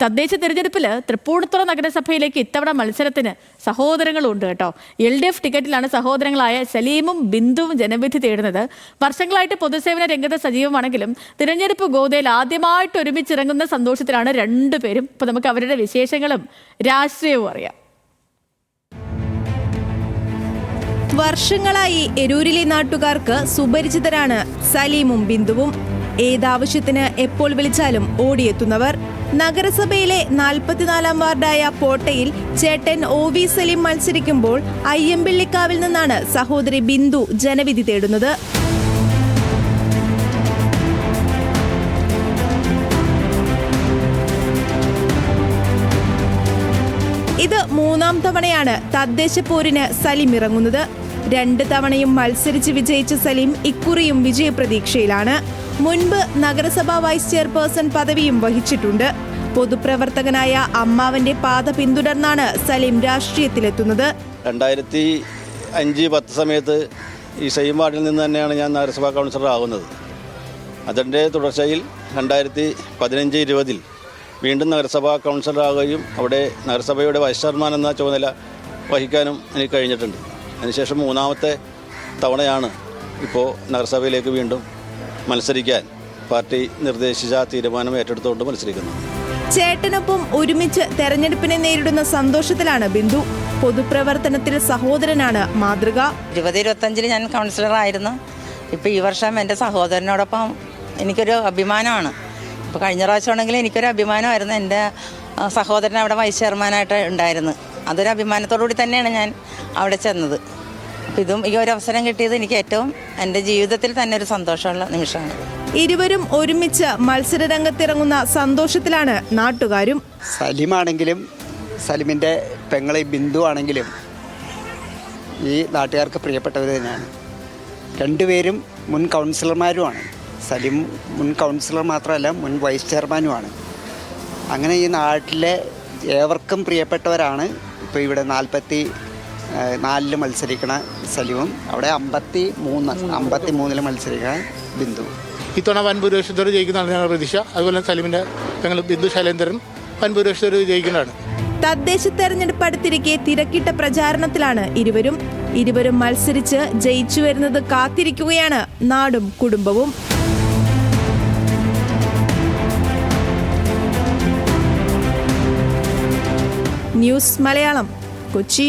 തദ്ദേശ തെരഞ്ഞെടുപ്പിൽ തൃപ്പൂണിത്തുറ നഗരസഭയിലേക്ക് ഇത്തവണ മത്സരത്തിന് സഹോദരങ്ങളുണ്ട് കേട്ടോ. എൽ ഡി എഫ് ടിക്കറ്റിലാണ് സഹോദരങ്ങളായ സലീമും ബിന്ദുവും ജനവിധി തേടുന്നത്. വർഷങ്ങളായിട്ട് പൊതുസേവന രംഗത്ത് സജീവമാണെങ്കിലും തിരഞ്ഞെടുപ്പ് ഗോതയിൽ ആദ്യമായിട്ട് ഒരുമിച്ചിറങ്ങുന്ന സന്തോഷത്തിലാണ് രണ്ടുപേരും ഇപ്പൊ നമുക്ക് അവരുടെ വിശേഷങ്ങളും രാഷ്ട്രീയവും അറിയാം. വർഷങ്ങളായി എരൂരിലെ നാട്ടുകാർക്ക് സുപരിചിതരാണ് സലീമും ബിന്ദുവും. ഏതാവശ്യത്തിന് എപ്പോൾ വിളിച്ചാലും ഓടിയെത്തുന്നവർ. നഗരസഭയിലെ നാൽപ്പത്തിനാലാം വാർഡായ പോട്ടയിൽ ചേട്ടൻ ഒ വി സലീം മത്സരിക്കുമ്പോൾ അയ്യമ്പിള്ളിക്കാവിൽ നിന്നാണ് സഹോദരി ബിന്ദു ജനവിധി തേടുന്നത്. ഇത് മൂന്നാം തവണയാണ് തദ്ദേശ പോരിന് സലീം ഇറങ്ങുന്നത്. രണ്ട് തവണയും മത്സരിച്ച് വിജയിച്ച സലീം ഇക്കുറിയും വിജയപ്രതീക്ഷയിലാണ് മുൻപ് നഗരസഭാ വൈസ് ചെയർപേഴ്സൺ പദവിയും വഹിച്ചിട്ടുണ്ട്. പൊതുപ്രവർത്തകനായ അമ്മാവന്റെ പാത പിന്തുടർന്നാണ് സലീം രാഷ്ട്രീയത്തിലെത്തുന്നത്. രണ്ടായിരത്തി അഞ്ച് പത്ത് സമയത്ത് ഈ സെയിം വാർഡിൽ നിന്ന് തന്നെയാണ് ഞാൻ നഗരസഭാ കൗൺസിലർ ആകുന്നത്. അതിന്റെ തുടർച്ചയിൽ രണ്ടായിരത്തി പതിനഞ്ച് ഇരുപതിൽ വീണ്ടും നഗരസഭാ കൗൺസിലർ ആകുകയും അവിടെ നഗരസഭയുടെ വൈസ് ചെയർമാൻ എന്ന ചുമതല വഹിക്കാനും എനിക്ക് കഴിഞ്ഞിട്ടുണ്ട്. അതിനുശേഷം മൂന്നാമത്തെ തവണയാണ് ഇപ്പോൾ നഗരസഭയിലേക്ക് വീണ്ടും മത്സരിക്കാൻ പാർട്ടി നിർദ്ദേശിച്ച തീരുമാനം ഏറ്റെടുത്തുകൊണ്ട് മത്സരിക്കുന്നത്. ചേട്ടനൊപ്പം ഒരുമിച്ച് തെരഞ്ഞെടുപ്പിനെ നേരിടുന്ന സന്തോഷത്തിലാണ് ബിന്ദു. പൊതുപ്രവർത്തനത്തിൽ സഹോദരനാണ് മാതൃക. ഇരുപത് ഇരുപത്തഞ്ചിൽ ഞാൻ കൗൺസിലറായിരുന്നു. ഇപ്പോൾ ഈ വർഷം എന്റെ സഹോദരനോടൊപ്പം എനിക്കൊരു അഭിമാനമാണ്. ഇപ്പോൾ കഴിഞ്ഞ പ്രാവശ്യമാണെങ്കിൽ എനിക്കൊരു അഭിമാനമായിരുന്നു എന്റെ സഹോദരൻ അവിടെ വൈസ് ചെയർമാനായിട്ട് ഉണ്ടായിരുന്നു. അതൊരു അഭിമാനത്തോടു കൂടി തന്നെയാണ് ഞാൻ അവിടെ ചെന്നത്. ഇതും ഈ ഒരു അവസരം കിട്ടിയത് എനിക്ക് ഏറ്റവും എന്റെ ജീവിതത്തിൽ തന്നെ ഒരു സന്തോഷമുള്ള നിമിഷമാണ്. ഇരുവരും ഒരുമിച്ച് മത്സര രംഗത്തിറങ്ങുന്ന സന്തോഷത്തിലാണ് നാട്ടുകാരും. സലിമാണെങ്കിലും സലിമിന്റെ പെങ്ങളെ ബിന്ദു ആണെങ്കിലും ഈ നാട്ടുകാർക്ക് പ്രിയപ്പെട്ടവർ തന്നെയാണ്. രണ്ടുപേരും മുൻ കൗൺസിലർമാരുമാണ്. സലിം മുൻ കൗൺസിലർ മാത്രമല്ല മുൻ വൈസ് ചെയർമാനുമാണ്. അങ്ങനെ ഈ നാട്ടിലെ ഏവർക്കും പ്രിയപ്പെട്ടവരാണ് ഇപ്പോൾ ഇവിടെ നാൽപ്പത്തി നാലിൽ മത്സരിക്കണ സലിവും അവിടെ അമ്പത്തി മൂന്ന് അമ്പത്തി മൂന്നിൽ മത്സരിക്കണ ബിന്ദു. ഇത്തവണ വൻ ഭൂരിപക്ഷത്തോടെ ജയിക്കുന്നതാണ് ഞങ്ങളുടെ പ്രതീക്ഷ. അതുപോലെ സലിമിന്റെ ഞങ്ങൾ ബിന്ദു ശൈലേന്ദ്രൻ വൻ ഭൂരിപക്ഷത്തോടെ ജയിക്കുന്നതാണ്. തദ്ദേശ തെരഞ്ഞെടുപ്പ് അടുത്തിരിക്കെ തിരക്കിട്ട പ്രചാരണത്തിലാണ് ഇരുവരും. ഇരുവരും മത്സരിച്ച് ജയിച്ചു വരുന്നത് കാത്തിരിക്കുകയാണ് നാടും കുടുംബവും. ന്യൂസ് മലയാളം കൊച്ചി.